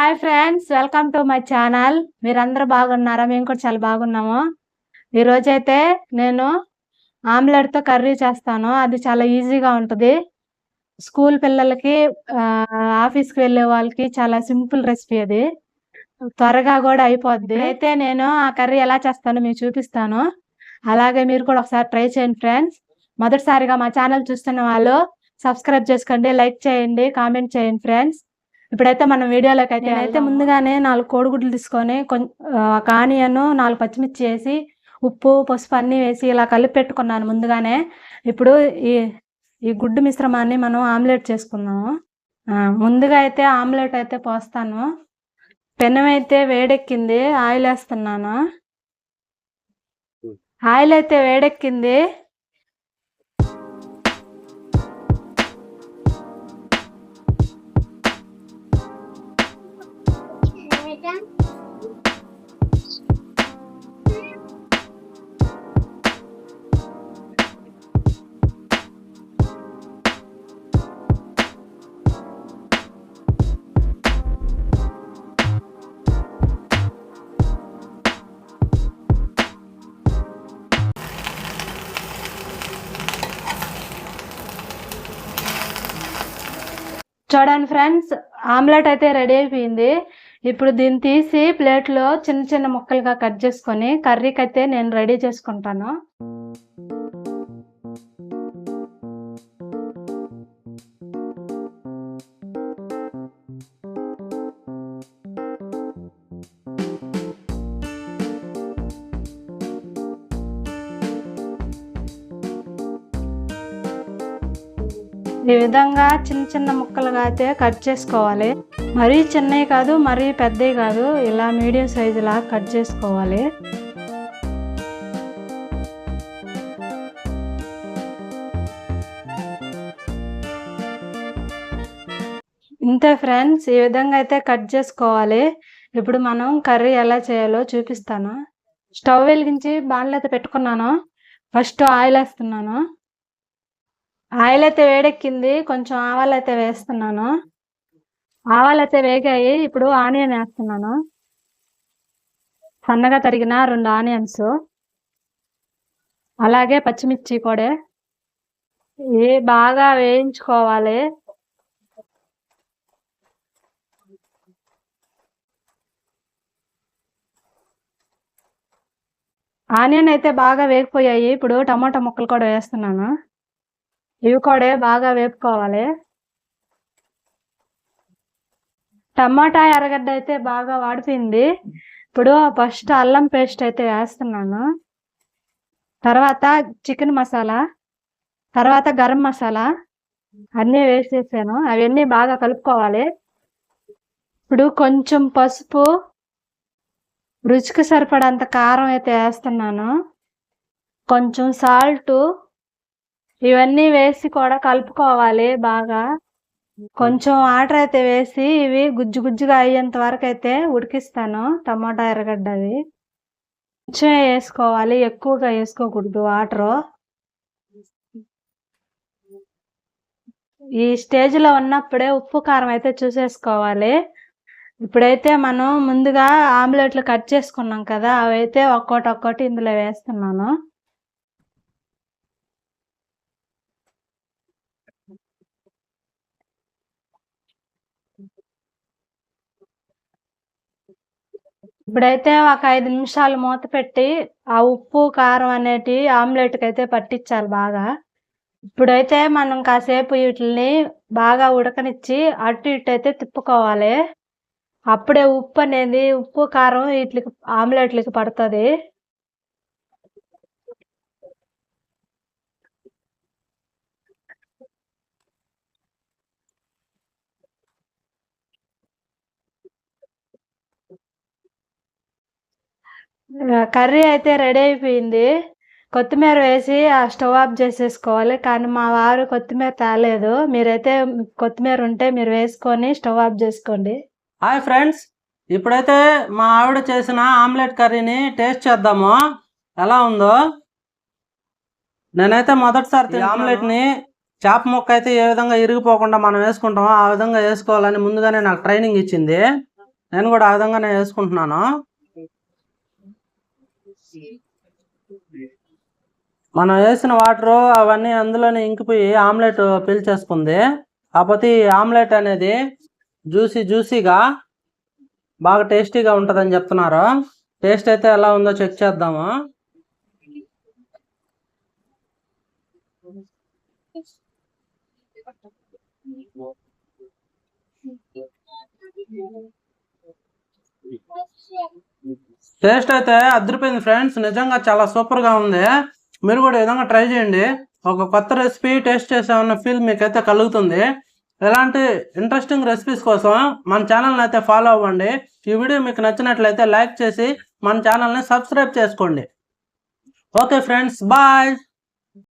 Hi friends welcome to my channel మీరందరూ బాగున్నారా? మేము కూడా చాలా బాగున్నాము. ఈ రోజైతే నేను ఆమ్లెట్తో కర్రీ చేస్తాను. అది చాలా ఈజీగా ఉంటుంది. స్కూల్ పిల్లలకి ఆఫీస్కి వెళ్ళే వాళ్ళకి చాలా సింపుల్ రెసిపీ అది. త్వరగా కూడా అయిపోద్ది. అయితే నేను ఆ కర్రీ ఎలా చేస్తానో మీకు చూపిస్తాను. అలాగే మీరు కూడా ఒకసారి ట్రై చేయండి ఫ్రెండ్స్ మొదటిసారిగా మా ఛానల్ చూస్తున్న వాళ్ళు సబ్స్క్రైబ్ చేసుకోండి లైక్ చేయండి కామెంట్ చేయండి ఫ్రెండ్స్ ఇప్పుడైతే మనం వీడియోలోకి అయితే అయితే ముందుగానే నాలుగు కోడిగుడ్లు తీసుకొని కొంచెం ఒక ఆనియన్ నాలుగు పచ్చిమిర్చి వేసి ఉప్పు పసుపు అన్నీ వేసి ఇలా కలిపి పెట్టుకున్నాను ముందుగానే. ఇప్పుడు ఈ ఈ గుడ్డు మిశ్రమాన్ని మనం ఆమ్లెట్ చేసుకుందాము. ఆ, ముందుగా అయితే ఆమ్లెట్ అయితే పోస్తాను. పెనం అయితే వేడెక్కింది ఆయిల్ వేస్తున్నాను ఆయిల్ అయితే వేడెక్కింది. చూడండి ఫ్రెండ్స్ ఆమ్లెట్ అయితే రెడీ అయిపోయింది. ఇప్పుడు దీన్ని తీసి ప్లేట్లో చిన్న చిన్న ముక్కలుగా కట్ చేసుకొని కర్రీకి అయితే నేను రెడీ చేసుకుంటాను. ఈ విధంగా చిన్న చిన్న ముక్కలుగా అయితే కట్ చేసుకోవాలి. మరీ చిన్నవి కాదు మరీ పెద్దవి కాదు ఇలా మీడియం సైజులా కట్ చేసుకోవాలి. ఇంతే ఫ్రెండ్స్ ఈ విధంగా అయితే కట్ చేసుకోవాలి. ఇప్పుడు మనం కర్రీ ఎలా చేయాలో చూపిస్తాను. స్టవ్ వెలిగించి బాణలు అయితే పెట్టుకున్నాను. ఫస్ట్ ఆయిల్ వేస్తున్నాను. ఆయిల్ అయితే వేడెక్కింది కొంచెం ఆవాలు అయితే వేస్తున్నాను. ఆవాలు అయితే వేగాయి ఇప్పుడు ఆనియన్ వేస్తున్నాను. సన్నగా తరిగిన రెండు ఆనియన్స్. అలాగే పచ్చిమిర్చి కూడా ఏ బాగా వేయించుకోవాలి. ఆనియన్ అయితే బాగా వేగిపోయాయి. ఇప్పుడు టమాటా ముక్కలు కూడా వేస్తున్నాను. ఇవి కూడా బాగా వేపుకోవాలి. టమాటా ఎర్రగడ్డ అయితే బాగా వాడిపోయింది. ఇప్పుడు ఫస్ట్ అల్లం పేస్ట్ అయితే వేస్తున్నాను. తర్వాత చికెన్ మసాలా తర్వాత గరం మసాలా అన్నీ వేసేసాను. అవన్నీ బాగా కలుపుకోవాలి. ఇప్పుడు కొంచెం పసుపు రుచికి సరిపడంత కారం అయితే వేస్తున్నాను. కొంచెం సాల్టు ఇవన్నీ వేసి కూడా కలుపుకోవాలి బాగా. కొంచెం వాటర్ అయితే వేసి ఇవి గుజ్జు గుజ్జుగా అయ్యేంత వరకు అయితే ఉడికిస్తాను టమాటా ఎర్రగడ్డది. కొంచెం వేసుకోవాలి ఎక్కువగా వేసుకోకూడదు వాటర్. ఈ స్టేజ్లో ఉన్నప్పుడే ఉప్పు కారం అయితే చూసేసుకోవాలి. ఇప్పుడైతే మనం ముందుగా ఆమ్లెట్లు కట్ చేసుకున్నాం కదా అవైతే ఒక్కోటి ఒక్కోటి ఇందులో వేస్తున్నాను. ఇప్పుడైతే ఒక ఐదు నిమిషాలు మూత పెట్టి ఆ ఉప్పు కారం అనేటి ఆమ్లెట్కి అయితే పట్టించాలి బాగా. ఇప్పుడైతే మనం కాసేపు వీటిని బాగా ఉడకనిచ్చి అటు ఇటు అయితే తిప్పుకోవాలి. అప్పుడే ఉప్పు అనేది ఉప్పు కారం వీటికి ఆమ్లెట్లకి పడుతుంది. కర్రీ అయితే రెడీ అయిపోయింది. కొత్తిమీర వేసి ఆ స్టవ్ ఆఫ్ చేసేసుకోవాలి. కానీ మా వారు కొత్తిమీర తేలేదు. మీరైతే కొత్తిమీర ఉంటే మీరు వేసుకొని స్టవ్ ఆఫ్ చేసుకోండి. హాయ్ ఫ్రెండ్స్ ఇప్పుడైతే మా ఆవిడ చేసిన ఆమ్లెట్ కర్రీని టేస్ట్ చేద్దాము. ఎలా ఉందో? నేనైతే మొదటిసారి ఈ ఆమ్లెట్ని చేప ముక్క అయితే ఏ విధంగా ఇరిగిపోకుండా మనం వేసుకుంటామో ఆ విధంగా వేసుకోవాలని ముందుగానే నాకు ట్రైనింగ్ ఇచ్చింది. నేను కూడా ఆ విధంగానే వేసుకుంటున్నాను. మనం వేసిన వాటరు అవన్నీ అందులోనే ఇంకిపోయి ఆమ్లెట్ పీల్చేసుకుంది. కాకపోతే ఈ ఆమ్లెట్ అనేది జ్యూసీ జ్యూసీగా బాగా టేస్టీగా ఉంటుందని చెప్తున్నారు. టేస్ట్ అయితే ఎలా ఉందో చెక్ చేద్దాము. టేస్ట్ అయితే అదిరిపోయింది ఫ్రెండ్స్. నిజంగా చాలా సూపర్గా ఉంది. మీరు కూడా విధంగా ట్రై చేయండి. ఒక కొత్త రెసిపీ టేస్ట్ చేసామన్న ఫీల్ మీకైతే కలుగుతుంది. ఇలాంటి ఇంట్రెస్టింగ్ రెసిపీస్ కోసం మన ఛానల్ని అయితే ఫాలో అవ్వండి. ఈ వీడియో మీకు నచ్చినట్లయితే లైక్ చేసి మన ఛానల్ని సబ్స్క్రైబ్ చేసుకోండి. Okay friends bye.